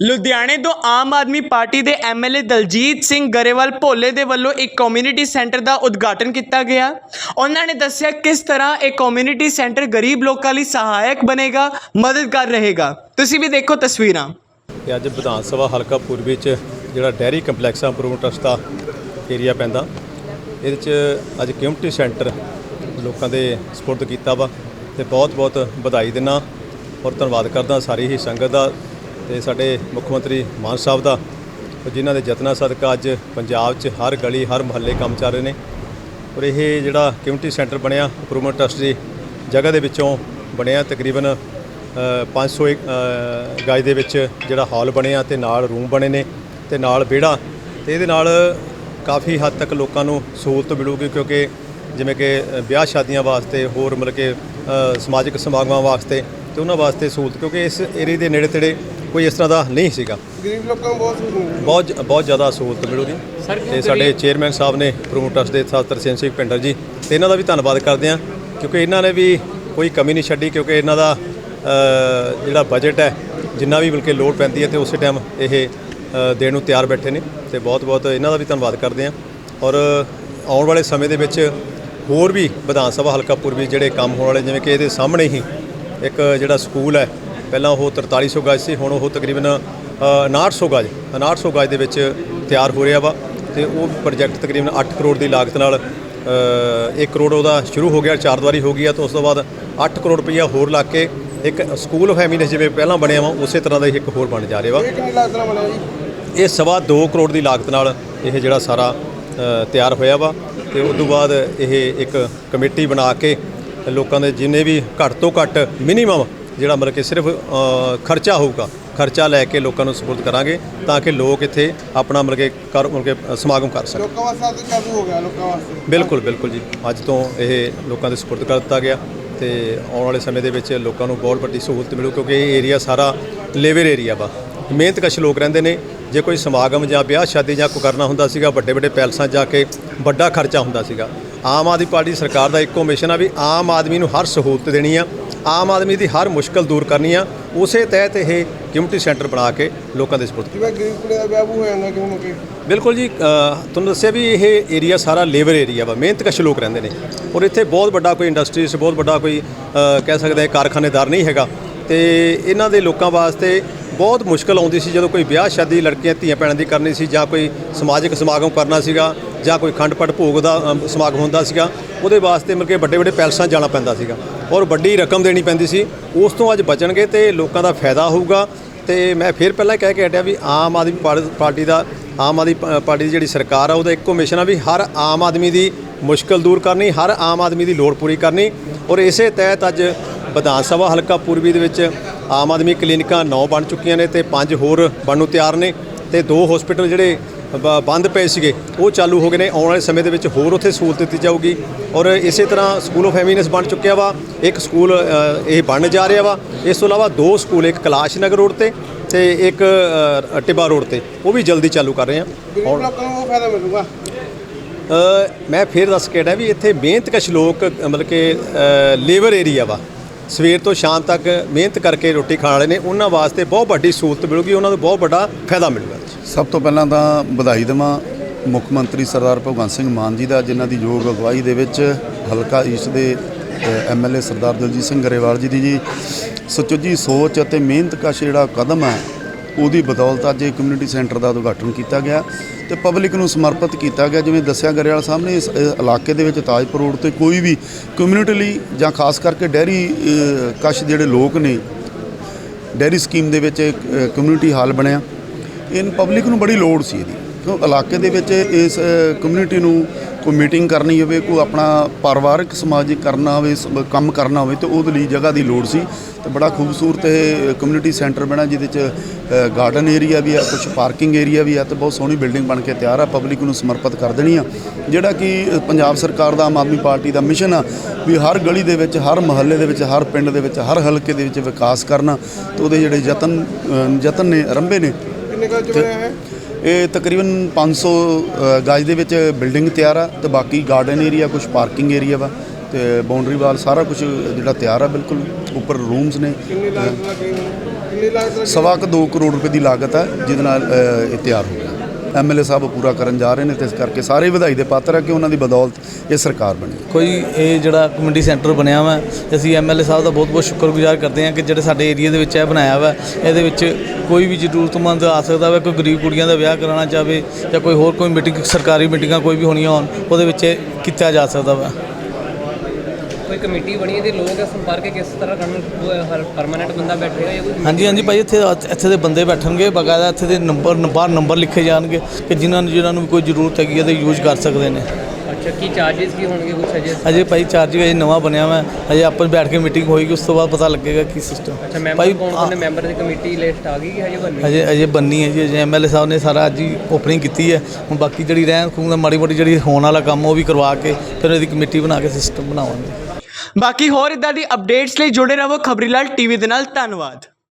ਲੁਧਿਆਣੇ ਤੋਂ ਆਮ ਆਦਮੀ ਪਾਰਟੀ ਦੇ ਐਮਐਲਏ ਦਲਜੀਤ ਸਿੰਘ ਗਰੇਵਾਲ ਭੋਲੇ ਦੇ ਵੱਲੋਂ ਇੱਕ ਕਮਿਊਨਿਟੀ ਸੈਂਟਰ ਦਾ ਉਦਘਾਟਨ ਕੀਤਾ ਗਿਆ। ਉਹਨਾਂ ਨੇ ਦੱਸਿਆ ਕਿਸ ਤਰ੍ਹਾਂ ਇਹ ਕਮਿਊਨਿਟੀ ਸੈਂਟਰ ਗਰੀਬ ਲੋਕਾਂ ਲਈ ਸਹਾਇਕ ਬਣੇਗਾ, ਮਦਦਗਾਰ ਰਹੇਗਾ। ਤੁਸੀਂ ਵੀ ਦੇਖੋ ਤਸਵੀਰਾਂ। ਤੇ ਅੱਜ ਵਿਧਾਨ ਸਭਾ ਹਲਕਾ ਪੂਰਬੀ ਚ ਜਿਹੜਾ ਡੈਰੀ ਕੰਪਲੈਕਸ ਆ ਇੰਪਰੂਵਮੈਂਟ ਟਰਸਟ ਦਾ ਏਰੀਆ ਪੈਂਦਾ। ਇਹਦੇ ਚ ਅੱਜ ਕਮਿਊਨਿਟੀ ਸੈਂਟਰ ਲੋਕਾਂ ਦੇ ਸਪੋਰਟ ਕੀਤਾ ਵਾ ਤੇ ਬਹੁਤ ਬਹੁਤ ਵਧਾਈ ਦਿੰਦਾ। ਔਰ ਧੰਨਵਾਦ ਕਰਦਾ ਸਾਰੀ ਹੀ ਸੰਗਤ ਦਾ ਤੇ ਸਾਡੇ ਮੁੱਖ ਮੰਤਰੀ ਮਾਨ ਸਾਹਿਬ ਦਾ ਔਰ ਜਿਨ੍ਹਾਂ ਦੇ ਯਤਨਾਂ ਸਦਕਾ ਅੱਜ ਪੰਜਾਬ 'ਚ ਹਰ ਗਲੀ ਹਰ ਮੁਹੱਲੇ ਕੰਮ ਚੱਲ ਰਹੇ ਨੇ। ਔਰ ਇਹ ਜਿਹੜਾ ਕਮਿਊਨਿਟੀ ਸੈਂਟਰ ਬਣਿਆ ਇੰਪਰੂਵਮੈਂਟ ਟਰਸਟ ਦੀ ਜਗ੍ਹਾ ਦੇ ਵਿੱਚੋਂ ਬਣਿਆ ਤਕਰੀਬਨ ਅ, 500 ਇੱਕ, ਦੇ ਵਿੱਚ ਜਿਹੜਾ ਹਾਲ ਬਣਿਆ ਤੇ ਨਾਲ ਰੂਮ ਬਣੇ ਨੇ ਤੇ ਨਾਲ ਵਿਹੜਾ। ਤੇ ਇਹਦੇ ਨਾਲ ਕਾਫੀ ਹੱਦ ਤੱਕ ਲੋਕਾਂ ਨੂੰ ਸਹੂਲਤ ਮਿਲੂਗੀ ਕਿਉਂਕਿ ਜਿਵੇਂ ਕਿ ਵਿਆਹ ਸ਼ਾਦੀਆਂ ਵਾਸਤੇ ਹੋਰ ਮਤਲਬ ਕਿ ਸਮਾਜਿਕ ਸਮਾਗਮਾਂ ਵਾਸਤੇ ਤੇ ਉਹਨਾਂ ਵਾਸਤੇ ਸਹੂਲਤ ਕਿਉਂਕਿ ਇਸ ਏਰੀਏ ਦੇ ਨੇੜੇ ਤੇੜੇ ਕੋਈ ਇਸ ਤਰ੍ਹਾਂ ਦਾ ਨਹੀਂ ਸੀਗਾ। ਗਰੀਬ ਲੋਕਾਂ ਨੂੰ ਬਹੁਤ ਸਹੂਲਤ ਬਹੁਤ ਬਹੁਤ ਜ਼ਿਆਦਾ ਸਹੂਲਤ ਮਿਲੂਗੀ ਤੇ ਸਾਡੇ ਚੇਅਰਮੈਨ ਸਾਹਿਬ ਨੇ ਪ੍ਰੋਮੋਟਰਸ ਦੇ ਸਾਥ ਤਰਸੇਮ ਸਿੰਘ ਪਿੰਡਰ ਜੀ ਤੇ ਇਹਨਾਂ ਦਾ ਵੀ ਧੰਨਵਾਦ ਕਰਦੇ ਹਾਂ ਕਿਉਂਕਿ ਇਹਨਾਂ ਨੇ ਵੀ ਕੋਈ ਕਮੀ ਨਹੀਂ ਛੱਡੀ ਕਿਉਂਕਿ ਇਹਨਾਂ ਦਾ ਜਿਹੜਾ ਬਜਟ ਹੈ ਜਿੰਨਾ ਵੀ ਬਲਕਿ ਲੋਡ ਪੈਂਦੀ ਹੈ ਤੇ ਉਸੇ ਟਾਈਮ ਇਹ ਦੇਣ ਨੂੰ ਤਿਆਰ ਬੈਠੇ ਨੇ ਤੇ ਬਹੁਤ ਬਹੁਤ ਇਹਨਾਂ ਦਾ ਵੀ ਧੰਨਵਾਦ ਕਰਦੇ ਹਾਂ। ਔਰ ਆਉਣ ਵਾਲੇ ਸਮੇਂ ਦੇ ਵਿੱਚ ਹੋਰ ਵੀ ਵਿਧਾਨ ਸਭਾ ਹਲਕਾ ਪੂਰਬੀ ਜਿਹੜੇ ਕੰਮ ਹੋਣ ਵਾਲੇ ਜਿਵੇਂ ਕਿ ਇਹਦੇ ਸਾਹਮਣੇ ਹੀ ਇੱਕ ਜਿਹੜਾ ਸਕੂਲ ਹੈ ਪਹਿਲਾਂ ਉਹ 4300 ਗਜ ਸੀ ਹੁਣ ਉਹ ਤਕਰੀਬਨ ਅ, 5900 ਗਜ 5900 ਗਜ ਦੇ ਵਿੱਚ ਤਿਆਰ ਹੋ ਰਿਹਾ ਵਾ ਤੇ ਉਹ ਪ੍ਰੋਜੈਕਟ ਤਕਰੀਬਨ 8 ਕਰੋੜ ਦੀ ਲਾਗਤ ਨਾਲ 1 ਕਰੋੜ ਉਹਦਾ ਸ਼ੁਰੂ ਹੋ ਗਿਆ ਚਾਰ ਦੀਵਾਰੀ ਹੋ ਗਈ ਆ ਤੇ ਉਸ ਤੋਂ ਬਾਅਦ 8 ਕਰੋੜ ਰੁਪਈਆ ਹੋਰ ਲਾ ਕੇ ਇੱਕ ਸਕੂਲ ਆਫ ਐਮੀਨੈਂਸ ਜਿਵੇਂ ਪਹਿਲਾਂ ਬਣਿਆ ਵਾ ਉਸੇ ਤਰ੍ਹਾਂ ਦਾ ਇੱਕ ਹੋਰ ਬਣ ਜਾ ਰਿਹਾ ਵਾ। ਇਹ ਕਿੰਨੀ ਲਾਗਤ ਨਾਲ ਬਣਿਆ ਜੀ? ਇਹ ਸਵਾ 2 ਕਰੋੜ ਦੀ ਲਾਗਤ ਨਾਲ ਇਹ ਜਿਹੜਾ ਸਾਰਾ ਤਿਆਰ ਹੋਇਆ ਵਾ। ਤੇ ਉਸ ਤੋਂ ਬਾਅਦ ਇਹ ਇੱਕ ਕਮੇਟੀ ਬਣਾ ਕੇ ਲੋਕਾਂ ਦੇ ਜਿੰਨੇ ਵੀ ਘੱਟ ਤੋਂ ਘੱਟ ਮਿਨੀਮਮ ਜਿਹੜਾ ਮਤਲਬ ਕਿ ਸਿਰਫ ਖਰਚਾ ਹੋਊਗਾ ਖਰਚਾ ਲੈ ਕੇ ਲੋਕਾਂ ਨੂੰ ਸਪੋਰਟ ਕਰਾਂਗੇ ਤਾਂ ਕਿ ਲੋਕ ਇੱਥੇ ਆਪਣਾ ਮਤਲਬ ਕਿ ਕਰ ਮਤਲਬ ਕਿ ਸਮਾਗਮ ਕਰ ਸਕਣ। ਲੋਕਾਂ ਵਾਸਤੇ ਚਾਲੂ ਹੋ ਗਿਆ ਲੋਕਾਂ ਵਾਸਤੇ। ਬਿਲਕੁਲ ਬਿਲਕੁਲ ਜੀ। ਅੱਜ ਤੋਂ ਇਹ ਲੋਕਾਂ ਦੇ ਸਪੁਰਦ ਕਰ ਦਿੱਤਾ ਗਿਆ ਤੇ ਆਉਣ ਵਾਲੇ ਸਮੇਂ ਦੇ ਵਿੱਚ ਲੋਕਾਂ ਨੂੰ ਬਹੁਤ ਵੱਡੀ ਸਹੂਲਤ ਮਿਲੂ ਕਿਉਂਕਿ ਇਹ ਏਰੀਆ ਸਾਰਾ ਲੇਵਰ ਏਰੀਆ ਵਾ। ਮਿਹਨਤਕਸ਼ ਲੋਕ ਰਹਿੰਦੇ ਨੇ ਜੇ ਕੋਈ ਸਮਾਗਮ ਜਾਂ ਵਿਆਹ ਸ਼ਾਦੀ ਜਾਂ ਕੋਈ ਕਰਨਾ ਹੁੰਦਾ ਸੀਗਾ ਵੱਡੇ ਵੱਡੇ ਪੈਲਸਾਂ ਜਾ ਕੇ ਵੱਡਾ ਖਰਚਾ ਹੁੰਦਾ ਸੀਗਾ। ਆਮ ਆਦਮੀ ਪਾਰਟੀ ਸਰਕਾਰ ਦਾ ਇੱਕੋ ਮਿਸ਼ਨ ਆ ਵੀ ਆਮ ਆਦਮੀ ਨੂੰ ਹਰ ਸਹੂਲਤ ਦੇਣੀ ਆ ਆਮ ਆਦਮੀ ਦੀ ਹਰ ਮੁਸ਼ਕਲ ਦੂਰ ਕਰਨੀ ਆ ਉਸੇ ਤਹਿਤ ਇਹ ਕਮਿਊਨਿਟੀ ਸੈਂਟਰ ਬਣਾ ਕੇ ਲੋਕਾਂ ਦੇ ਸਪੁਰਦ ਜਿਵੇਂ ਗਰੀਬ ਕੁੜੀ ਦਾ ਵਿਆਹ ਹੋ ਜਾਂਦਾ ਕਿਉਂ ਕਿ ਬਿਲਕੁਲ ਜੀ ਤੁਹਾਨੂੰ ਦੱਸਿਆ ਵੀ ਇਹ ਏਰੀਆ ਸਾਰਾ ਲੇਬਰ ਏਰੀਆ ਵਾ ਮਿਹਨਤਕਸ਼ ਲੋਕ ਰਹਿੰਦੇ ਨੇ। ਔਰ ਇੱਥੇ ਬਹੁਤ ਵੱਡਾ ਕੋਈ ਇੰਡਸਟਰੀਜ਼ ਬਹੁਤ ਵੱਡਾ ਕੋਈ ਕਹਿ ਸਕਦੇ ਕਾਰਖਾਨੇਦਾਰ ਨਹੀਂ ਹੈਗਾ। ਤੇ ਇਹਨਾਂ ਦੇ ਲੋਕਾਂ ਵਾਸਤੇ ਬਹੁਤ ਮੁਸ਼ਕਲ ਆਉਂਦੀ ਸੀ ਜਦੋਂ ਕੋਈ ਵਿਆਹ ਸ਼ਾਦੀ ਲੜਕੀਆਂ ਧੀਆਂ ਭੈਣਾਂ ਦੀ ਕਰਨੀ ਸੀ ਜਾਂ ਕੋਈ ਸਮਾਜਿਕ ਸਮਾਗਮ ਕਰਨਾ ਸੀਗਾ ਜਾਂ ਕੋਈ ਖੰਡ ਪਟ ਭੋਗ ਦਾ ਅ, ਸਮਾਗਮ ਹੁੰਦਾ ਸੀਗਾ ਉਹਦੇ ਵਾਸਤੇ ਮਿਲ ਕੇ ਵੱਡੇ ਵੱਡੇ ਪੈਲਸਾਂ 'ਚ ਜਾਣਾ ਪੈਂਦਾ ਸੀਗਾ ਔਰ ਵੱਡੀ ਰਕਮ ਦੇਣੀ ਪੈਂਦੀ ਸੀ। ਉਸ ਤੋਂ ਅੱਜ ਬਚਣਗੇ ਤੇ ਲੋਕਾਂ ਦਾ ਫਾਇਦਾ ਹੋਊਗਾ ਤੇ ਮੈਂ ਫਿਰ ਪਹਿਲਾਂ ਕਹਿ ਕੇ ਹਟਿਆ ਵੀ ਆਮ ਆਦਮੀ ਪਾਰ- ਪਾਰਟੀ ਦਾ ਆਮ ਆਦਮੀ ਪ- ਪਾਰਟੀ ਦੀ ਜਿਹੜੀ ਸਰਕਾਰ ਆ ਉਹਦਾ ਇੱਕੋ ਮਿਸ਼ਨ ਆ ਵੀ ਹਰ ਆਮ ਆਦਮੀ ਦੀ ਮੁਸ਼ਕਲ ਦੂਰ ਕਰਨੀ ਹਰ ਆਮ ਆਦਮੀ ਦੀ ਲੋੜ ਪੂਰੀ ਕਰਨੀ ਔਰ ਇਸੇ ਤਹਿਤ ਅੱਜ ਵਿਧਾਨ ਸਭਾ ਹਲਕਾ ਪੂਰਬੀ ਦੇ ਵਿੱਚ ਆਮ ਆਦਮੀ ਕਲੀਨਿਕਾਂ 9 ਬਣ ਚੁੱਕੀਆਂ ਨੇ ਤੇ ਪੰਜ ਹੋਰ ਬਣਨ ਨੂੰ ਤਿਆਰ ਨੇ ਤੇ ਦੋ ਹਸਪੀਟਲ ਜਿਹੜੇ ਬੰਦ ਪਏ ਸੀਗੇ ਉਹ ਚਾਲੂ ਹੋ ਗਏ ਨੇ। ਆਉਣ ਵਾਲੇ ਸਮੇਂ ਦੇ ਵਿੱਚ ਹੋਰ ਉੱਥੇ ਸਹੂਲਤ ਦਿੱਤੀ ਜਾਊਗੀ ਔਰ ਇਸੇ ਤਰ੍ਹਾਂ ਸਕੂਲ ਆਫ ਐਮੀਨੈਂਸ ਬਣ ਚੁੱਕਿਆ ਵਾ। ਇੱਕ ਸਕੂਲ ਇਹ ਬਣਨ ਜਾ ਰਿਹਾ ਵਾ। ਇਸ ਤੋਂ ਇਲਾਵਾ ਦੋ ਸਕੂਲ ਇੱਕ ਕੈਲਾਸ਼ ਨਗਰ ਰੋਡ ਤੇ ਤੇ ਇੱਕ ਟਿੱਬਾ ਰੋਡ ਤੇ। ਉਹ ਵੀ ਜਲਦੀ ਚਾਲੂ ਕਰ ਰਹੇ ਆ। ਗਰੀਬ ਲੋਕਾਂ ਨੂੰ ਉਹ ਫਾਇਦਾ ਮਿਲੂਗਾ। ਅ, ਮੈਂ ਫੇਰ ਦੱਸ ਕੇ ਵੀ ਇੱਥੇ ਮਿਹਨਤਕਸ਼ ਲੋਕ ਮਤਲਬ ਕਿ ਲੇਬਰ ਏਰੀਆ ਵਾ। ਸਵੇਰ ਤੋਂ ਸ਼ਾਮ ਤੱਕ ਮਿਹਨਤ ਕਰਕੇ ਰੋਟੀ ਖਾਣ ਵਾਲੇ ਨੇ, ਉਹਨਾਂ ਵਾਸਤੇ ਬਹੁਤ ਵੱਡੀ ਸਹੂਲਤ ਮਿਲੂਗੀ, ਉਹਨਾਂ ਨੂੰ ਬਹੁਤ ਵੱਡਾ ਫਾਇਦਾ ਮਿਲੂਗਾ ਸਭ ਤੋਂ ਪਹਿਲਾਂ ਤਾਂ ਵਧਾਈ ਦੇਵਾਂ ਮੁੱਖ ਮੰਤਰੀ ਸਰਦਾਰ ਭਗਵੰਤ ਸਿੰਘ ਮਾਨ ਜੀ ਦਾ, ਜਿਨ੍ਹਾਂ ਦੀ ਯੋਗ ਅਗਵਾਈ ਦੇ ਵਿੱਚ ਹਲਕਾ ਈਸਟ ਦੇ ਐਮਐਲਏ ਸਰਦਾਰ ਦਲਜੀਤ ਸਿੰਘ ਗਰੇਵਾਲ ਜੀ ਦੀ ਜੀ ਸੁਚੱਜੀ ਸੋਚ ਅਤੇ ਮਿਹਨਤ ਕਸ਼ ਜਿਹੜਾ ਕਦਮ ਹੈ ਉਹਦੀ ਬਦੌਲਤ ਅੱਜ ਇਹ ਕਮਿਊਨਿਟੀ ਸੈਂਟਰ ਦਾ ਉਦਘਾਟਨ ਕੀਤਾ ਗਿਆ ਤੇ ਪਬਲਿਕ ਨੂੰ ਸਮਰਪਿਤ ਕੀਤਾ ਗਿਆ। ਜਿਵੇਂ ਦੱਸਿਆ ਗਰੇਵਾਲ ਸਾਹਿਬ ਨੇ, ਇਸ ਇਲਾਕੇ ਦੇ ਵਿੱਚ ਤਾਜਪੁਰ ਰੋਡ ਤੇ ਕੋਈ ਵੀ ਕਮਿਊਨਿਟੀ ਲਈ ਜਾਂ ਖਾਸ ਕਰਕੇ ਡੈਰੀ ਕਸ਼ ਜਿਹੜੇ ਲੋਕ ਨੇ, ਡੈਰੀ ਸਕੀਮ ਦੇ ਵਿੱਚ ਇੱਕ ਕਮਿਊਨਿਟੀ ਹਾਲ ਬਣਿਆ। ਇਨ ਪਬਲਿਕ ਨੂੰ ਬੜੀ ਲੋੜ ਸੀ ਇਹਦੀ। ਕਿਉਂ ਇਲਾਕੇ ਦੇ ਵਿੱਚ ਇਸ ਕਮਿਊਨਿਟੀ ਨੂੰ ਕੋਈ ਮੀਟਿੰਗ ਕਰਨੀ ਹੋਵੇ ਕੋਈ ਆਪਣਾ ਪਰਿਵਾਰਕ ਸਮਾਜਿਕ ਕਰਨਾ ਹੋਵੇ ਕੰਮ ਕਰਨਾ ਹੋਵੇ ਤੇ ਉਹਦੇ ਲਈ ਜਗ੍ਹਾ ਦੀ ਲੋੜ ਸੀ। ਤੇ ਬੜਾ ਖੂਬਸੂਰਤ ਇਹ ਕਮਿਊਨਿਟੀ ਸੈਂਟਰ ਬਣਾ ਜਿਹਦੇ ਚ ਗਾਰਡਨ ਏਰੀਆ ਵੀ ਆ ਕੁਝ ਪਾਰਕਿੰਗ ਏਰੀਆ ਵੀ ਆ ਤੇ ਬਹੁਤ ਸੋਹਣੀ ਬਿਲਡਿੰਗ ਬਣ ਕੇ ਤਿਆਰ ਆ ਪਬਲਿਕ ਨੂੰ ਸਮਰਪਿਤ ਕਰ ਦੇਣੀ ਆ। ਜਿਹੜਾ ਕਿ ਪੰਜਾਬ ਸਰਕਾਰ ਦਾ ਆਮ ਆਦਮੀ ਪਾਰਟੀ ਦਾ ਮਿਸ਼ਨ ਆ ਵੀ ਹਰ ਗਲੀ ਦੇ ਵਿੱਚ ਹਰ ਮਹੱਲੇ ਦੇ ਵਿੱਚ ਹਰ ਪਿੰਡ ਦੇ ਵਿੱਚ ਹਰ ਹਲਕੇ ਦੇ ਵਿੱਚ ਵਿਕਾਸ ਕਰਨਾ। ਤੇ ਉਹਦੇ ਜਿਹੜੇ ਯਤਨ ਯਤਨ ਨੇ ਆਰੰਭੇ ਨੇ ਕਿੰਨੇ ਕੁ ਬਣਿਆ ਹੈ ਇਹ ਤਕਰੀਬਨ 500 ਅ, ਗਜ ਦੇ ਵਿੱਚ ਬਿਲਡਿੰਗ ਤਿਆਰ ਆ ਤੇ ਬਾਕੀ ਗਾਰਡਨ ਏਰੀਆ ਕੁਝ ਪਾਰਕਿੰਗ ਏਰੀਆ ਵਾ ਤੇ ਬਾਉਂਡਰੀ ਵਾਲ ਸਾਰਾ ਕੁਝ ਜਿਹੜਾ ਤਿਆਰ ਆ ਬਿਲਕੁਲ ਉੱਪਰ ਰੂਮਸ ਨੇ। ਸਵਾ ਕੁ 2 ਕਰੋੜ ਰੁਪਏ ਦੀ ਲਾਗਤ ਹੈ ਜਿਹਦੇ ਨਾਲ ਇਹ ਤਿਆਰ ਹੋ ਗਿਆ। ਐਮਐਲਏ ਸਾਹਿਬ ਪੂਰਾ ਕਰਨ ਜਾ ਰਹੇ ਨੇ ਤੇ ਇਸ ਕਰਕੇ ਸਾਰੇ ਵਧਾਈ ਦੇ ਪਾਤਰ ਆ ਕਿ ਉਹਨਾਂ ਦੀ ਬਦੌਲਤ ਇਹ ਸਰਕਾਰ ਬਣੀ। ਕੋਈ ਇਹ ਜਿਹੜਾ ਕਮਿਊਨਿਟੀ ਸੈਂਟਰ ਬਣਿਆ ਵਾ ਅਸੀਂ ਐਮਐਲਏ ਸਾਹਿਬ ਦਾ ਬਹੁਤ ਬਹੁਤ ਸ਼ੁਕਰਗੁਜ਼ਾਰ ਕਰਦੇ ਹਾਂ ਕਿ ਜਿਹੜੇ ਸਾਡੇ ਏਰੀਆ ਦੇ ਵਿੱਚ ਇਹ ਬਣਾਇਆ ਵਾ, ਇਹਦੇ ਵਿੱਚ ਕੋਈ ਵੀ ਜ਼ਰੂਰਤਮੰਦ ਆ ਸਕਦਾ ਵਾ, ਕੋਈ ਗਰੀਬ ਕੁੜੀਆਂ ਦਾ ਵਿਆਹ ਕਰਾਉਣਾ ਚਾਹਵੇ ਜਾਂ ਕੋਈ ਹੋਰ ਕੋਈ ਮੀਟਿੰਗ, ਸਰਕਾਰੀ ਮੀਟਿੰਗਾਂ ਕੋਈ ਵੀ ਹੋਣੀਆਂ ਹੋਣ, ਉਹਦੇ ਵਿੱਚ ਇਹ ਕੀਤਾ ਜਾ ਸਕਦਾ ਵਾ। ਕੋਈ ਕਮੇਟੀ ਬਣੀ ਹੈ ਤੇ ਲੋਕ ਸੰਪਰਕ ਕਿਸ ਤਰ੍ਹਾਂ ਕਰਨ ਪਰਮਾਨੈਂਟ ਬੰਦਾ ਬੈਠੇਗਾ ਜਾਂ ਕੋਈ ਹਾਂਜੀ ਹਾਂਜੀ ਭਾਈ ਇੱਥੇ ਇੱਥੇ ਦੇ ਬੰਦੇ ਬੈਠਣਗੇ ਬਕਾਇਦਾ ਇੱਥੇ ਦੇ ਨੰਬਰ ਬਾਹਰ ਨੰਬਰ ਲਿਖੇ ਜਾਣਗੇ ਕਿ ਜਿਨ੍ਹਾਂ ਨੂੰ ਜਿਨ੍ਹਾਂ ਨੂੰ ਕੋਈ ਜ਼ਰੂਰਤ ਹੈਗੀ ਹੈ ਤੇ ਯੂਜ਼ ਕਰ ਸਕਦੇ ਨੇ। ਅੱਛਾ ਕੀ ਚਾਰजेस ਕੀ ਹੋਣਗੇ ਕੁਛ ਅਜੇ ਅਜੇ ਭਾਈ ਚਾਰਜ ਅਜੇ ਨਵਾਂ ਬਣਿਆ ਵਾ ਅਜੇ ਆਪਾਂ ਬੈਠ ਕੇ ਮੀਟਿੰਗ ਹੋਏਗੀ ਉਸ ਤੋਂ ਬਾਅਦ ਪਤਾ ਲੱਗੇਗਾ ਕੀ ਸਿਸਟਮ ਅੱਛਾ ਮੈਂਬਰ ਕੌਣ ਕੌਣ ਨੇ ਮੈਂਬਰ ਦੀ ਕਮੇਟੀ ਲਿਸਟ ਆ ਗਈ ਕਿ ਹਜੇ ਬਣਨੀ? ਅਜੇ ਅਜੇ ਬੰਨੀ ਹੈ ਜੀ ਅਜੇ ਐਮਐਲਏ ਸਾਹਿਬ ਨੇ ਸਾਰਾ ਅੱਜ ਹੀ ਓਪਨਿੰਗ ਕੀਤੀ ਹੈ। ਹੁਣ ਬਾਕੀ ਜਿਹੜੀ ਰਹਿਣ ਖੂਨ ਦਾ ਮਾੜੀ ਮੋਟੀ ਜਿਹੜੀ ਹੋਣ ਵਾਲਾ ਕੰਮ ਉਹ ਵੀ ਕਰਵਾ ਕੇ ਫਿਰ ਇਹਦੀ ਕਮੇਟੀ ਬਣਾ ਕੇ ਸਿਸਟਮ ਬਣਾਵਾਂਗੇ। ਬਾਕੀ ਹੋਰ ਇਦਾਂ ਦੀ ਅਪਡੇਟਸ ਲਈ ਜੁੜੇ ਰਹੋ ਖਬਰੀਲਾਲ ਟੀਵੀ ਦੇ ਨਾਲ। ਧੰਨਵਾਦ।